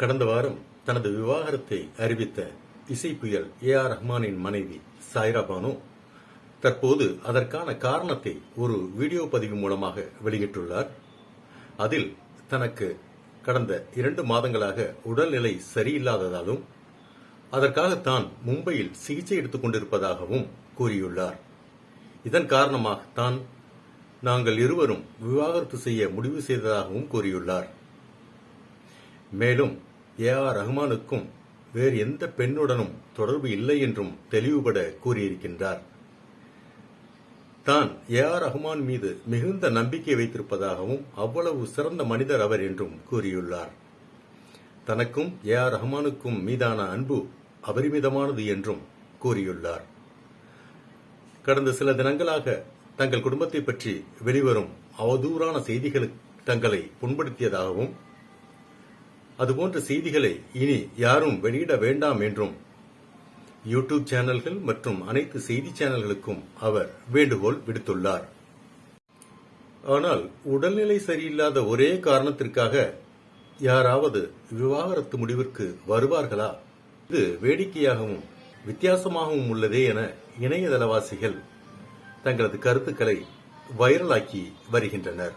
கடந்த வாரம் தனது விவாகரத்தை அறிவித்த இசை புயல் ஏ ஆர் ரஹ்மானின் மனைவி சாய்ரா பானு தற்போது அதற்கான காரணத்தை ஒரு வீடியோ பதிவு மூலமாக வெளியிட்டுள்ளார். அதில் தனக்கு கடந்த இரண்டு மாதங்களாக உடல்நிலை சரியில்லாததாலும் அதற்காக தான் மும்பையில் சிகிச்சை எடுத்துக் கொண்டிருப்பதாகவும் கூறியுள்ளார். இதன் காரணமாக தான் நாங்கள் இருவரும் விவாகரத்து செய்ய முடிவு செய்ததாகவும் கூறியுள்ளார். மேலும் ஏ ஆர் ரஹ்மானுக்கும் வேறு எந்த பெண்ணுடனும் தொடர்பு இல்லை என்றும் தெளிவுபட கூறியிருக்கின்றார். தான் ஏ ஆர் ரஹ்மான் மீது மிகுந்த நம்பிக்கை வைத்திருப்பதாகவும் அவ்வளவு சிறந்த மனிதர் அவர் என்றும் கூறியுள்ளார். தனக்கும் ஏ ஆர் ரஹ்மானுக்கும் மீதான அன்பு அபரிமிதமானது என்றும் கூறியுள்ளார். கடந்த சில தினங்களாக தங்கள் குடும்பத்தை பற்றி வெளிவரும் அவதூறான செய்திகள் தங்களை புண்படுத்தியதாகவும் அதுபோன்ற செய்திகளை இனி யாரும் வெளியிட வேண்டாம் என்றும் யூடியூப் சேனல்கள் மற்றும் அனைத்து செய்தி சேனல்களுக்கும் அவர் வேண்டுகோள் விடுத்துள்ளார். ஆனால் உடல்நிலை சரியில்லாத ஒரே காரணத்திற்காக யாராவது விவாகரத்து முடிவிற்கு வருவார்களா? இது வேடிக்கையாகவும் வித்தியாசமாகவும் உள்ளதே என இணையதளவாசிகள் தங்களது கருத்துக்களை வைரலாக்கி வருகின்றனர்.